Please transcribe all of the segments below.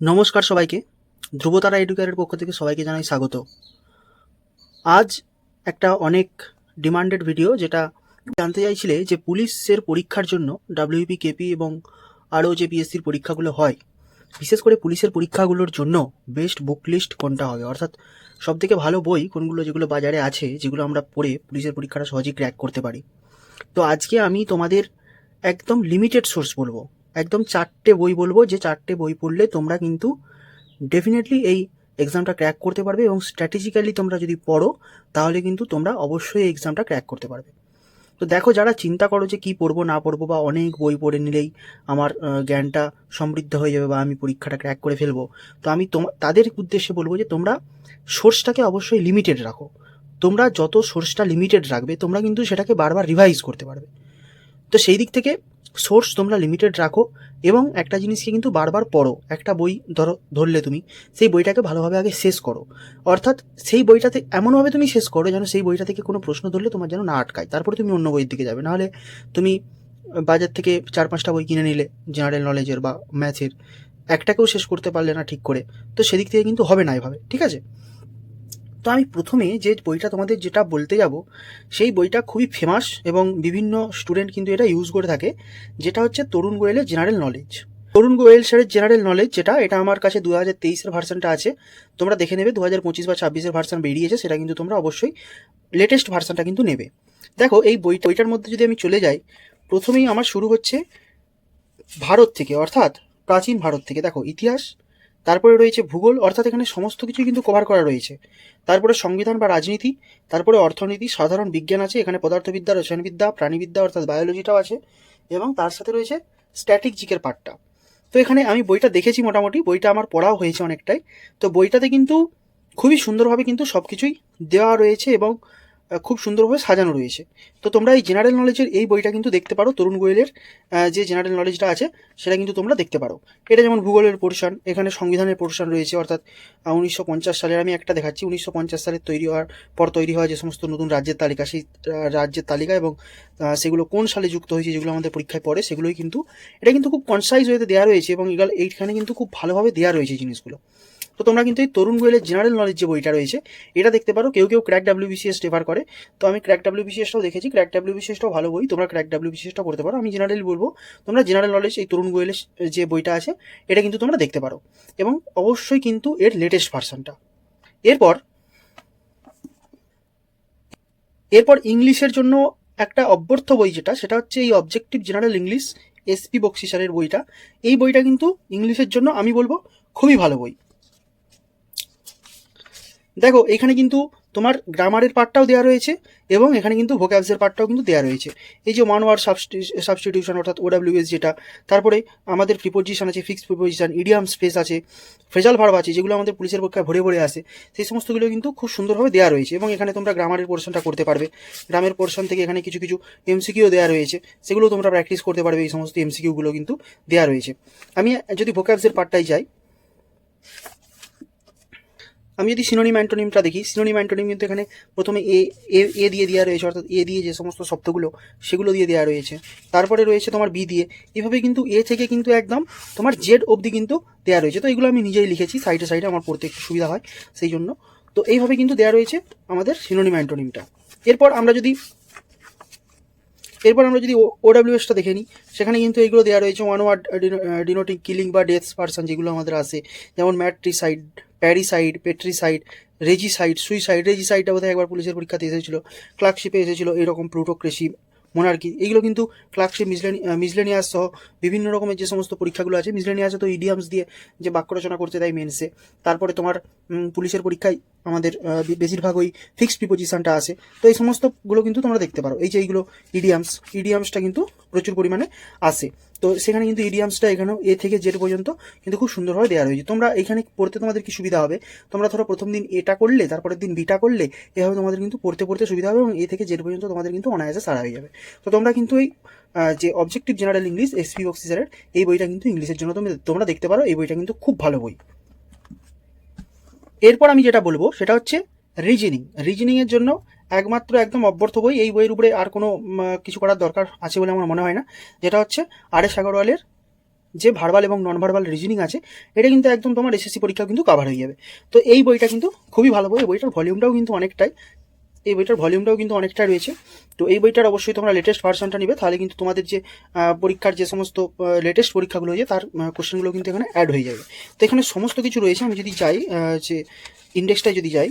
নমস্কার সবাইকে। ধ্রুবতারা এডুকেয়ারের পক্ষ থেকে সবাইকে জানাই স্বাগত। আজ একটা অনেক ডিমান্ডেড ভিডিও যেটা জানতে চাইছিলে যে পুলিশের পরীক্ষার জন্য ডাব্লিউপি কেপি এবং আরও যে পিএসসির পরীক্ষাগুলো হয়, বিশেষ করে পুলিশের পরীক্ষাগুলোর জন্য বেস্ট বুক লিস্ট কোনটা হবে? অর্থাৎ সবথেকে ভালো বই কোনগুলো যেগুলো বাজারে আছে, যেগুলো আমরা পড়ে পুলিশের পরীক্ষাটা সহজেই ক্র্যাক করতে পারি। তো আজকে আমি তোমাদের একদম লিমিটেড সোর্স বলব। একদম চারটে বই বলব, যে চারটে বই পড়লে তোমরা কিন্তু ডেফিনেটলি এই এক্সামটা ক্র্যাক করতে পারবে এবং স্ট্র্যাটেজিক্যালি তোমরা যদি পড়ো, তাহলে কিন্তু তোমরা অবশ্যই এই এক্সামটা ক্র্যাক করতে পারবে। তো দেখো, যারা চিন্তা করো যে কি পড়ব, না পড়ব বা অনেক বই পড়ে নিলেই আমার জ্ঞানটা সমৃদ্ধ হয়ে যাবে বা আমি পরীক্ষাটা ক্র্যাক করে ফেলব, তো আমি তাদের উদ্দেশ্যে বলব যে তোমরা সোর্সটাকে অবশ্যই লিমিটেড রাখো। তোমরা যত সোর্সটা লিমিটেড রাখবে, তোমরা কিন্তু সেটাকে বারবার রিভাইজ করতে পারবে। তো সেই দিক থেকে সোর্স তোমরা লিমিটেড রাখো এবং একটা জিনিসকে কিন্তু বারবার পড়ো। একটা বই ধরো, ধরলে তুমি, সেই বইটাকে ভালোভাবে আগে শেষ করো। অর্থাৎ সেই বইটাতে এমনভাবে তুমি শেষ করো যেন সেই বইটা থেকে কোনো প্রশ্ন ধরলে তোমার যেন না আটকায়। তারপরে তুমি অন্য বইয়ের দিকে যাবে। নাহলে তুমি বাজার থেকে চার পাঁচটা বই কিনে নিলে জেনারেল নলেজের বা ম্যাথের একটাকেও শেষ করতে পারলে না ঠিক করে। তো সেদিক থেকে কিন্তু হবে না এভাবে, ঠিক আছে? তো আমি প্রথমে যে বইটা তোমাদের যেটা বলতে যাব, সেই বইটা খুবই ফেমাস এবং বিভিন্ন স্টুডেন্ট কিন্তু এটা ইউজ করে থাকে, যেটা হচ্ছে তরুণ গোয়েলের জেনারেল নলেজ তরুণ গোয়েল স্যারের জেনারেল নলেজ যেটা, এটা আমার কাছে দু হাজার তেইশের ভার্সনটা আছে, তোমরা দেখে নেবে দু হাজার পঁচিশ বা ছাব্বিশের ভার্সন বেরিয়েছে, সেটা কিন্তু তোমরা অবশ্যই লেটেস্ট ভার্সনটা কিন্তু নেবে। দেখো, এই বই, বইটার মধ্যে যদি আমি চলে যাই, প্রথমেই আমার শুরু হচ্ছে ভারত থেকে, অর্থাৎ প্রাচীন ভারত থেকে। দেখো, ইতিহাস তারপরে রয়েছে ভূগোল, অর্থাৎ এখানে সমস্ত কিছু কিন্তু কভার করা রয়েছে। তারপরে সংবিধান বা রাজনীতি, তারপরে অর্থনীতি, সাধারণ বিজ্ঞান আছে, এখানে পদার্থবিদ্যা, রসায়নবিদ্যা, প্রাণীবিদ্যা, অর্থাৎ বায়োলজিটাও আছে, এবং তার সাথে রয়েছে স্ট্যাটিক জিকের পার্টটা তো এখানে আমি বইটা দেখেছি মোটামুটি, বইটা আমার পড়াও হয়েছে অনেকটাই। তো বইটাতে কিন্তু খুবই সুন্দরভাবে কিন্তু সব কিছুই দেওয়া রয়েছে এবং খুব সুন্দরভাবে সাজানো রয়েছে। তো তোমরা এই জেনারেল নলেজের এই বইটা কিন্তু দেখতে পারো, তরুণ গোয়েলের যে জেনারেল নলেজটা আছে, সেটা কিন্তু তোমরা দেখতে পারো। এটা যেমন ভূগোলের পোর্শন এখানে সংবিধানের পোর্শন রয়েছে, অর্থাৎ উনিশশো পঞ্চাশ সালের আমি একটা দেখাচ্ছি, উনিশশো পঞ্চাশ সালের তৈরি হওয়ার পর তৈরি হওয়া যে সমস্ত নতুন রাজ্যের তালিকা, সেই রাজ্যের তালিকা এবং সেগুলো কোন সালে যুক্ত হয়েছে যেগুলো আমাদের পরীক্ষায় পড়ে, সেগুলোই কিন্তু, এটা কিন্তু খুব কনসাইজ ওয়েতে দেওয়া রয়েছে এবং এগুলো এইখানে কিন্তু খুব ভালোভাবে দেওয়া রয়েছে জিনিসগুলো। তো তোমরা কিন্তু এই তরুণ গোয়েলের জেনারেল নলেজ যে বইটা রয়েছে, এটা দেখতে পারো। কেউ কেউ ক্র্যাক ডাব্লিউবিসিএস রেফার করে। তো আমি ক্র্যাক ডাব্লিউবিসিএসটাও দেখেছি। ক্র্যাক ডাব্লিউবিসিএসটাও ভালো বই। তোমরা ক্র্যাক ডাব্লিউবিসিএসটাও করতে পারো। আমি জেনারেল বলব, তোমরা জেনারেল নলেজ এই তরুণ গোয়েলের যে বইটা আছে, এটা কিন্তু তোমরা দেখতে পারো। এবং অবশ্যই কিন্তু এর লেটেস্ট ভার্সনটা এরপর এরপর ইংলিশের জন্য একটা অভ্যর্থ বই যেটা, সেটা হচ্ছে এই objective general English SP Bakshi স্যারের বইটা। এই বইটা কিন্তু ইংলিশের জন্য আমি বলব, খুবই ভালো বই। দেখো, এখানে কিন্তু তোমার গ্রামারের পার্টটাও দেওয়া রয়েছে এবং এখানে কিন্তু ভোক্যাবসের পার্টটাও কিন্তু দেওয়া রয়েছে। এই যে ওয়ান ওয়ার সাবস্টিটিউশন অর্থাৎ ওডাব্লিউএস যেটা, তারপরে আমাদের প্রিপোজিশন আছে ফিক্সড প্রিপোজিশন ইডিয়াম স্পেস আছে ফ্রেজাল ভার্ব আছে, যেগুলো আমাদের পুলিশের পক্ষে ভরে ভরে আসে, সেই সমস্তগুলো কিন্তু খুব সুন্দরভাবে দেওয়া রয়েছে এবং এখানে তোমরা গ্রামারের পোর্শনটা করতে পারবে। গ্রামের পোর্শন থেকে এখানে কিছু কিছু এমসিকিউ দেওয়া রয়েছে, সেগুলো তোমরা প্র্যাকটিস করতে পারবে, এই সমস্ত এমসিকিউগুলো কিন্তু দেওয়া রয়েছে। আমি যদি ভোক্যাবসের পার্টটাই যাই আমি যদি সিনোনিম অ্যান্টোনিমটা দেখি সিনোনিম অ্যান্টোনিম কিন্তু এখানে প্রথমে এ এ দিয়ে দেওয়া রয়েছে, অর্থাৎ এ দিয়ে যে সমস্ত শব্দগুলো, সেগুলো দিয়ে দেওয়া রয়েছে। তারপরে রয়েছে তোমার বি দিয়ে। এভাবে কিন্তু এ থেকে কিন্তু একদম তোমার জেড অবধি কিন্তু দেওয়া রয়েছে। তো এগুলো আমি নিজেই লিখেছি সাইডে সাইডে আমার পড়তে একটু সুবিধা হয়, সেই জন্য। তো এইভাবে কিন্তু দেওয়া রয়েছে আমাদের সিনোনিম অ্যান্টোনিমটা এরপর আমরা যদি, এরপর আমরা যদি ও ওডাব্লিউএসটা দেখে নিই, সেখানে কিন্তু এগুলো দেওয়া রয়েছে ওয়ান ওয়ার্ড ডিনোটিং কিলিং বা ডেথস পার্সন যেগুলো আমাদের আসে, যেমন ম্যাট্রিসাইড প্যারিসাইড, পেট্রিসাইড, রেজিসাইড, সুইসাইড রেজিসাইডটা বোধহয় একবার পুলিশের পরীক্ষাতে এসেছিল, ক্লার্কশিপে এসেছিল, এরকম প্লুটোক্রেসি মোনার্কি এইগুলো কিন্তু ক্লার্কশিপ, মিসলেনি মিসলেনিয়াস সহ বিভিন্ন রকমের যে সমস্ত পরীক্ষাগুলো আছে মিসলেনিয়াসে তো ইডিয়ামস দিয়ে যে বাক্য রচনা করতে দেয় মেনসে তারপরে তোমার পুলিশের পরীক্ষায় আমাদের বেশিরভাগ ওই ফিক্সড প্রিপোজিশনটা আসে তো এই সমস্তগুলো কিন্তু তোমরা দেখতে পারো। এই যে এইগুলো ইডিয়ামস ইডিয়ামসটা কিন্তু প্রচুর পরিমাণে আসে তো সেখানে কিন্তু ইডিয়ামসটা এখানেও এ থেকে জেড পর্যন্ত কিন্তু খুব সুন্দরভাবে দেওয়া রয়েছে। তোমরা এখানে পড়তে তোমাদের কি সুবিধা হবে? তোমরা ধরো প্রথম দিন এটা করলে, তারপরের দিন বিটা করলে, এভাবে তোমাদের কিন্তু পড়তে পড়তে সুবিধা হবে এবং এ থেকে জেড পর্যন্ত তোমাদের কিন্তু অনায়াসে সারা হয়ে যাবে। তো তোমরা কিন্তু এই যে অবজেক্টিভ জেনারেল ইংলিশ এসপি অক্সিসারের এই বইটা কিন্তু ইংলিশের জন্য তুমি তোমরা দেখতে পারো। এই বইটা কিন্তু খুব ভালো বই। এরপর আমি যেটা বলব, সেটা হচ্ছে রিজনিং রিজনিংয়ের জন্য একমাত্র একদম অব্যর্থ বই এই বইয়ের উপরে আর কোনো কিছু করার দরকার আছে বলে আমার মনে হয় না। যেটা হচ্ছে আর এস আগরওয়ালের যে ভার্বাল এবং নন ভার্বাল রিজনিং আছে, এটা কিন্তু একদম তোমার এসএসসি পরীক্ষা কিন্তু কাভার হয়ে যাবে। তো এই বইটা কিন্তু খুবই ভালো বই বইটার ভলিউমটাও কিন্তু অনেকটাই। এই বইটার ভলিউমটাও কিন্তু অনেকটা রয়েছে। তো এই বইটার অবশ্যই তোমরা লেটেস্ট ভার্সনটা নিবে, তাহলে কিন্তু তোমাদের যে পরীক্ষার যে সমস্ত লেটেস্ট পরীক্ষাগুলো হয়েছে তার কোশ্চেনগুলো কিন্তু এখানে অ্যাড হয়ে যাবে। তো এখানে সমস্ত কিছু রয়েছে। আমি যদি যাই যে ইন্ডেক্সটায় যদি যাই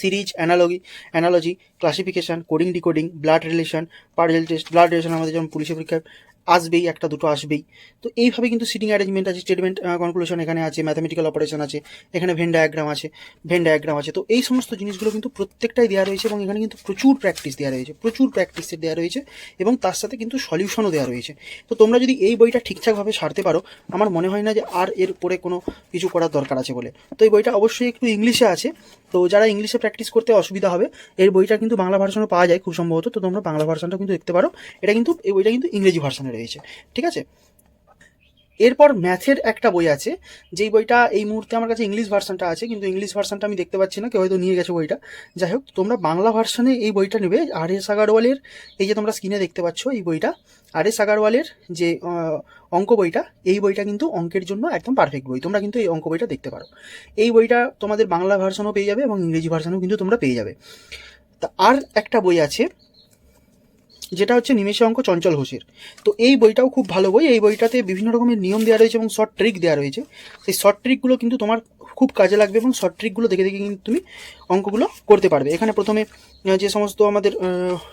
series analogy analogy classification coding decoding blood relation puzzle test blood relation আমাদের যেমন পুলিশের পরীক্ষায় আসবেই, একটা দুটো আসবেই। তো এইভাবে কিন্তু সিটিং অ্যারেঞ্জমেন্ট আছে স্টেটমেন্ট কনক্লুশন এখানে আছে ম্যাথামেটিক্যাল অপারেশন আছে, এখানে ভেন ডায়াগ্রাম আছে ভেন ডায়াগ্রাম আছে। তো এই সমস্ত জিনিসগুলো কিন্তু প্রত্যেকটাই দেওয়া রয়েছে এবং এখানে কিন্তু প্রচুর প্র্যাকটিস দেওয়া রয়েছে, প্রচুর প্র্যাকটিসের দেওয়া রয়েছে এবং তার সাথে কিন্তু সলিউশনও দেওয়া রয়েছে। তো তোমরা যদি এই বইটা ঠিকঠাকভাবে সারতে পারো, আমার মনে হয় না যে আর এর পরে কোনো কিছু করার দরকার আছে বলে। তো এই বইটা অবশ্যই একটু ইংলিশে আছে। তো যারা ইংলিশে প্র্যাকটিস করতে অসুবিধা হবে এর বইটা কিন্তু বাংলা ভার্সনও পাওয়া যায় খুব সম্ভবত। তো তোমরা বাংলা ভার্সনটা কিন্তু দেখতে পারো। এটা কিন্তু, এই বইটা কিন্তু ইংরেজি ভার্সনে রয়েছে ঠিক আছে? এরপর ম্যাথের একটা বই আছে, যেই বইটা এই মুহূর্তে আমার কাছে ইংলিশ ভার্সনটা আছে, কিন্তু ইংলিশ ভার্সনটা আমি দেখতে পাচ্ছি না, কেউ হয়তো নিয়ে গেছে বইটা। যাই হোক, তোমরা বাংলা ভার্সনে এই বইটা নেবে আর এস আগারওয়ালের এই যে তোমরা স্ক্রিনে দেখতে পাচ্ছ এই বইটা আর এস আগারওয়ালের যে অঙ্ক বইটা, এই বইটা কিন্তু অঙ্কের জন্য একদম পারফেক্ট বই, তোমরা কিন্তু এই অঙ্ক বইটা দেখতে পারো। এই বইটা তোমাদের বাংলা ভার্সনও পেয়ে যাবে এবং ইংরেজি ভার্সনও কিন্তু তোমরা পেয়ে যাবে। তা আর একটা বই আছে যেটা হচ্ছে নিমেষে অঙ্ক, চঞ্চল ঘোষের। তো এই বইটাও খুব ভালো বই। এই বইটাতে বিভিন্ন রকমের নিয়ম দেওয়া রয়েছে এবং শর্ট ট্রিক দেওয়া রয়েছে। সেই শর্ট ট্রিকগুলো কিন্তু তোমার খুব কাজে লাগবে এবং শর্ট ট্রিকগুলো দেখে দেখে কিন্তু তুমি অঙ্কগুলো করতে পারবে। এখানে প্রথমে যে সমস্ত আমাদের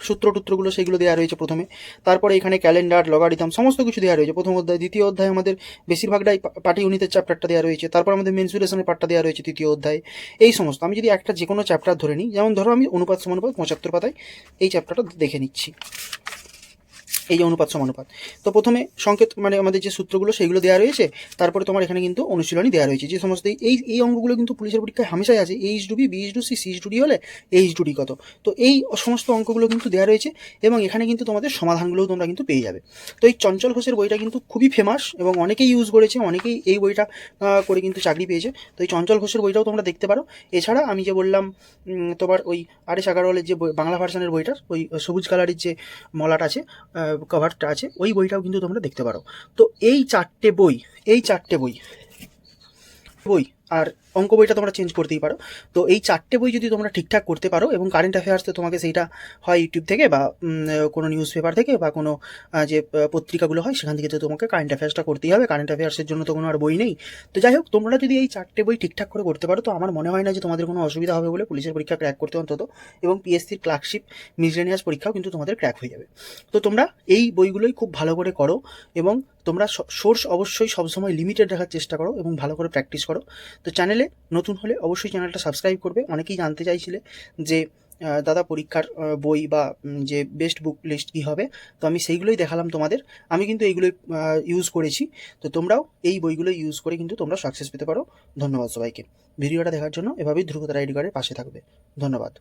সূত্র টুত্রগুলো সেগুলো দেওয়া রয়েছে প্রথমে। তারপরে এখানে ক্যালেন্ডার লগারিদম সমস্ত কিছু দেওয়া রয়েছে। প্রথম অধ্যায়, দ্বিতীয় অধ্যায় আমাদের বেশিরভাগটাই পা- পাটি ইউনিটের চ্যাপ্টারটা দেওয়া রয়েছে। তারপর আমাদের মেনসুরেশনের পার্টটা দেওয়া রয়েছে তৃতীয় অধ্যায়। এই সমস্ত, আমি যদি একটা যে কোনো চ্যাপ্টার ধরে নিই, যেমন ধরো আমি অনুপাত সমানুপাত পঁচাত্তর পাতায়, এই চ্যাপ্টারটা দেখে নিচ্ছি। এই যে অনুপাত। সমানুপাত তো প্রথমে সংকেত মানে আমাদের যে সূত্রগুলো সেইগুলো দেওয়া রয়েছে, তারপরে তোমার এখানে কিন্তু অনুশীলনী দেওয়া রয়েছে, যে সমস্ত এই- এই এই অঙ্কগুলো কিন্তু পুলিশের পরীক্ষায় হামেশাই আছে H to B BH to C CH to D হলে এইচ ডু ডি কত। তো এই সমস্ত অঙ্কগুলো কিন্তু দেওয়া রয়েছে, এবং এখানে কিন্তু তোমাদের সমাধানগুলোও তোমরা কিন্তু পেয়ে যাবে। তো এই চঞ্চল ঘোষের বইটা কিন্তু খুবই ফেমাস এবং অনেকেই ইউজ করেছে, অনেকেই এই বইটা করে কিন্তু চাকরি পেয়েছে। তো এই চঞ্চল ঘোষের বইটাও তোমরা দেখতে পারো। এছাড়া আমি যে বললাম তোমার ওই আরেশ আগারওয়ালের যে বাংলা ভার্সানের বইটার, ওই সবুজ কালারের যে মলাট আছে কভারটা আছে, ওই বইটাও কিন্তু তোমরা দেখতে পারো। তো এই চারটে বই, এই চারটে বই বই আর অঙ্ক বইটা তোমরা চেঞ্জ করতেই পারো। তো এই চারটে বই যদি তোমরা ঠিকঠাক করতে পারো এবং কারেন্ট অ্যাফেয়ার্সে তোমাকে সেইটা হয় ইউটিউব থেকে বা কোনো নিউজ পেপার থেকে বা কোনো যে পত্রিকাগুলো হয়, সেখান থেকে তো তোমাকে কারেন্ট অ্যাফেয়ার্সটা করতেই হবে। কারেন্ট অ্যাফেয়ার্সের জন্য তো কোনো আর বই নেই। তো যাই হোক, তোমরা যদি এই চারটে বই ঠিকঠাক করে করতে পারো, তো আমার মনে হয় না যে তোমাদের কোনো অসুবিধা হবে বলে পুলিশের পরীক্ষা ক্র্যাক করতে অন্তত এবং পিএসসির ক্লার্কশিপ মিসলেনিয়াস পরীক্ষাও কিন্তু তোমাদের ক্র্যাক হয়ে যাবে। তো তোমরা এই বইগুলোই খুব ভালো করে করো এবং তোমরা সোর্স অবশ্যই সবসময় লিমিটেড রাখার চেষ্টা করো এবং ভালো করে প্র্যাকটিস করো। তো চ্যানেলে নতুন হলে অবশ্যই চ্যানেলটা সাবস্ক্রাইব করবে। অনেকেই জানতে চাইছিলে যে দাদা পরীক্ষার বই বা যে বেস্ট বুক লিস্ট কী হবে, তো আমি সেইগুলোই দেখালাম তোমাদের। আমি কিন্তু এইগুলোই ইউজ করেছি। তো তোমরাও এই বইগুলো ইউজ করে কিন্তু তোমরা সাকসেস পেতে পারো। ধন্যবাদ সবাইকে। ভিডিওটা দেখার জন্য এভাবেই ধ্রুবতারা রাইড কার্ডের পাশে থাকবে। ধন্যবাদ।